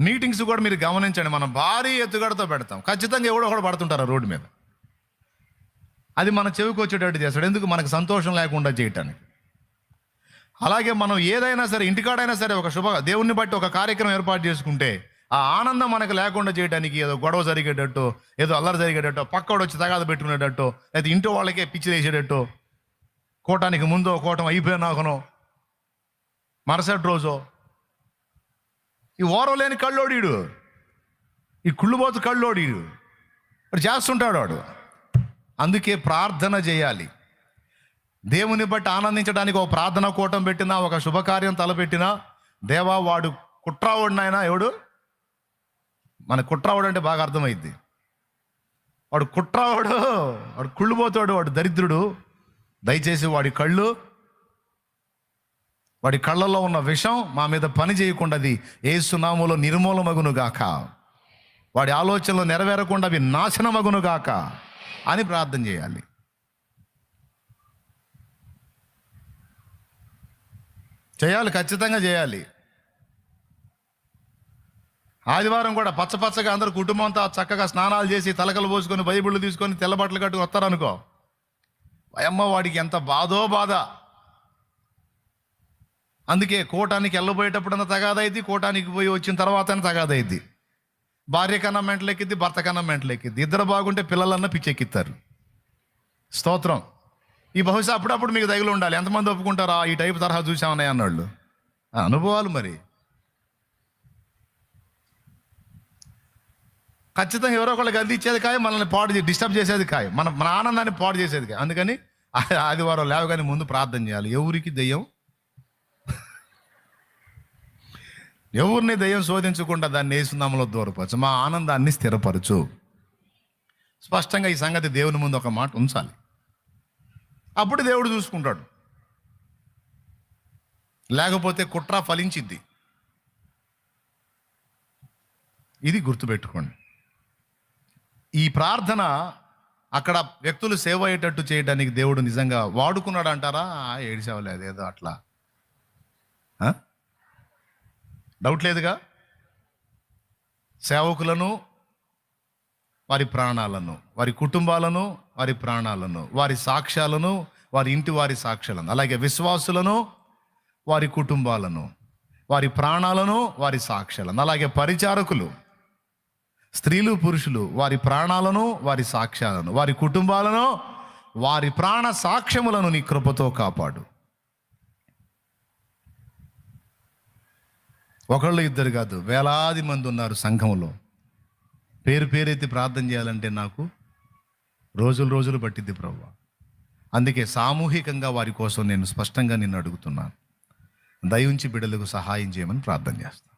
Meetings కూడా మీరు గమనించండి మనం భారీ ఎత్తుగడతో పెడతాం. ఖచ్చితంగా ఎవడో ఒకడు పడుతుంటారు రోడ్డు మీద. అది మన చెవికి వచ్చేటట్టు చేస్తాడు. ఎందుకు? మనకు సంతోషం లేకుండా చేయటానికి. అలాగే మనం ఏదైనా సరే ఇంటికాడైనా సరే ఒక శుభ దేవుణ్ణి బట్టి ఒక కార్యక్రమం ఏర్పాటు చేసుకుంటే ఆ ఆనందం మనకు లేకుండా చేయడానికి ఏదో గొడవ జరిగేటట్టు ఏదో అల్లరి జరిగేటట్టు పక్కడు వచ్చి తగాద పెట్టుకునేటట్టు లేదా ఇంటి వాళ్ళకే పిచ్చి వేసేటట్టు కోటానికి ముందో కోటం అయిపోయినాకనో మరుసటి రోజో ఈ ఓరం లేని కళ్ళోడీడు ఈ కుళ్ళుబోతు కళ్ళోడీడు వాడు చేస్తుంటాడు వాడు. అందుకే ప్రార్థన చేయాలి. దేవుని బట్టి ఆనందించడానికి ఒక ప్రార్థన కూటం పెట్టినా ఒక శుభకార్యం తలపెట్టినా దేవా వాడు కుట్రావుడినైనా ఎవడు? మన కుట్రావుడు అంటే బాగా అర్థమైద్ది. వాడు కుట్రావుడు వాడు కుళ్ళుపోతాడు వాడు దరిద్రుడు. దయచేసి వాడి కళ్ళు వాడి కళ్ళల్లో ఉన్న విషం మా మీద పని చేయకుండా అది ఏసునాములో నిర్మూలమగును గాక. వాడి ఆలోచనలు నెరవేరకుండా అవి నాశనమగును గాక అని ప్రార్థన చేయాలి. చేయాలి ఖచ్చితంగా చేయాలి. ఆదివారం కూడా పచ్చ పచ్చగా అందరు కుటుంబం అంతా చక్కగా స్నానాలు చేసి తలకలు పోసుకొని బైబిళ్ళు తీసుకొని తెల్లబట్టలు కట్టుకు వస్తారనుకో. అమ్మ వాడికి ఎంత బాధో బాధ. అందుకే కోటానికి వెళ్ళబోయేటప్పుడన్నా తగాదైద్ది కోటానికి పోయి వచ్చిన తర్వాత తగాదైద్ది. భార్య కన్నా మెంటలెక్కిద్ది భర్త కన్నా మెంటలెక్కిద్ది. ఇద్దరు బాగుంటే పిల్లలన్నా పిచ్చెక్కిస్తారు. స్తోత్రం. ఈ బహుశా అప్పుడప్పుడు మీకు తగిలి ఉండాలి. ఎంతమంది ఒప్పుకుంటారా? ఈ టైపు తరహా చూసామన్నాయి అన్నాళ్ళు. ఆ అనుభవాలు మరి. ఖచ్చితంగా ఎవరో ఒకళ్ళకి అందించేది కాయ మనల్ని పాడు డిస్టర్బ్ చేసేది కాయ. మన మన ఆనందాన్ని పాడు చేసేది కాయ. అందుకని ఆదివారం లేవగానే ముందు ప్రార్థన చేయాలి. ఎవరికి దెయ్యం? ఎవరిని దయ్యం శోధించకుండా దాన్ని వేసునామలో దూరపరచు? మా ఆనందాన్ని స్థిరపరచు. స్పష్టంగా ఈ సంగతి దేవుని ముందు ఒక మాట ఉంచాలి. అప్పుడు దేవుడు చూసుకుంటాడు. లేకపోతే కుట్ర ఫలించిద్ది. ఇది గుర్తుపెట్టుకోండి. ఈ ప్రార్థన అక్కడ వ్యక్తులు సేవ అయ్యేటట్టు చేయడానికి దేవుడు నిజంగా వాడుకున్నాడు అంటారా ఏడిసేవలేదు ఏదో అట్లా. డౌట్ లేదుగా? సేవకులను వారి ప్రాణాలను వారి కుటుంబాలను వారి ప్రాణాలను వారి సాక్ష్యాలను వారి ఇంటి వారి సాక్ష్యాలను అలాగే విశ్వాసులను వారి కుటుంబాలను వారి ప్రాణాలను వారి సాక్ష్యాలను అలాగే పరిచారకులు స్త్రీలు పురుషులు వారి ప్రాణాలను వారి సాక్ష్యాలను వారి కుటుంబాలను వారి ప్రాణ సాక్ష్యములను నీ కృపతో కాపాడు. ఒకళ్ళు ఇద్దరు కాదు వేలాది మంది ఉన్నారు సంఘంలో పేరు పేరెత్తి ప్రార్థన చేయాలంటే నాకు రోజులు రోజులు పట్టిద్ది ప్రభు అందుకే సామూహికంగా వారి కోసం నేను స్పష్టంగా నిన్ను అడుగుతున్నాను. దయించి బిడ్డలకు సహాయం చేయమని ప్రార్థన చేస్తాను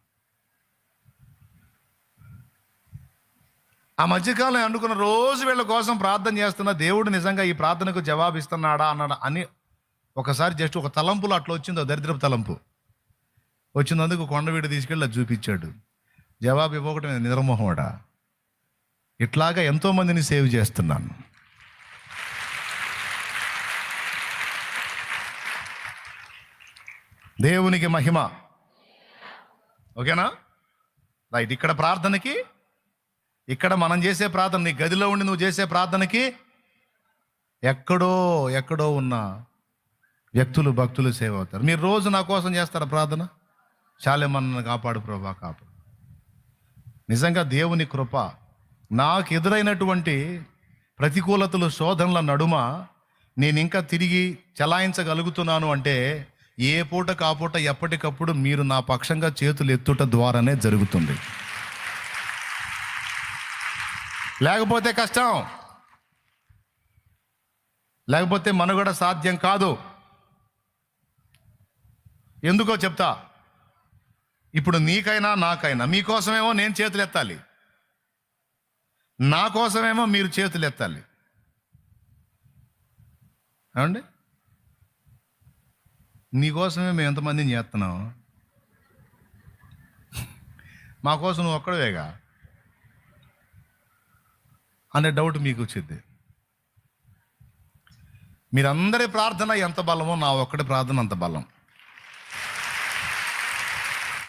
ఆ మధ్యకాలం అనుకున్న రోజు వీళ్ళ కోసం ప్రార్థన చేస్తున్న దేవుడు నిజంగా ఈ ప్రార్థనకు జవాబిస్తున్నాడా అన్నాడు అని ఒకసారి జస్ట్ ఒక తలంపులో అట్లా వచ్చిందో దరిద్రపు తలంపు. వచ్చినందుకు కొండవీడు తీసుకెళ్ళి చూపించాడు. జవాబు ఇవ్వకటమే నిద్రమోహమడా ఇట్లాగా ఎంతోమందిని సేవ్ చేస్తున్నాను. దేవునికి మహిమ. ఓకేనా? రైట్ ఇక్కడ ప్రార్థనకి ఇక్కడ మనం చేసే ప్రార్థన నీ గదిలో ఉండి నువ్వు చేసే ప్రార్థనకి ఎక్కడో ఎక్కడో ఉన్న వ్యక్తులు భక్తులు సేవ్ అవుతారు. మీరు రోజు నా కోసం చేస్తారా ప్రార్థన? చాలేమన్న కాపాడు ప్రభా కాపాడు నిజంగా దేవుని కృప నాకు ఎదురైనటువంటి ప్రతికూలతలు శోధనల నడుమ నేను ఇంకా తిరిగి చలాయించగలుగుతున్నాను అంటే ఏ పూట కాపూట ఎప్పటికప్పుడు మీరు నా పక్షంగా చేతులు ఎత్తుట ద్వారానే జరుగుతుంది. లేకపోతే కష్టం. లేకపోతే మనుగడ సాధ్యం కాదు. ఎందుకో చెప్తా. ఇప్పుడు నీకైనా నాకైనా మీకోసమేమో నేను చేతులు ఎత్తాలి. నా కోసమేమో మీరు చేతులు ఎత్తాలి. ఏమండి? నీకోసమే మేము ఎంతమందిని చేస్తున్నాం? మా కోసం నువ్వు ఒక్కడవేగా? అనే డౌట్ మీకు వచ్చింది. మీరందరి ప్రార్థన ఎంత బలమో నా ఒక్కడి ప్రార్థన అంత బలం.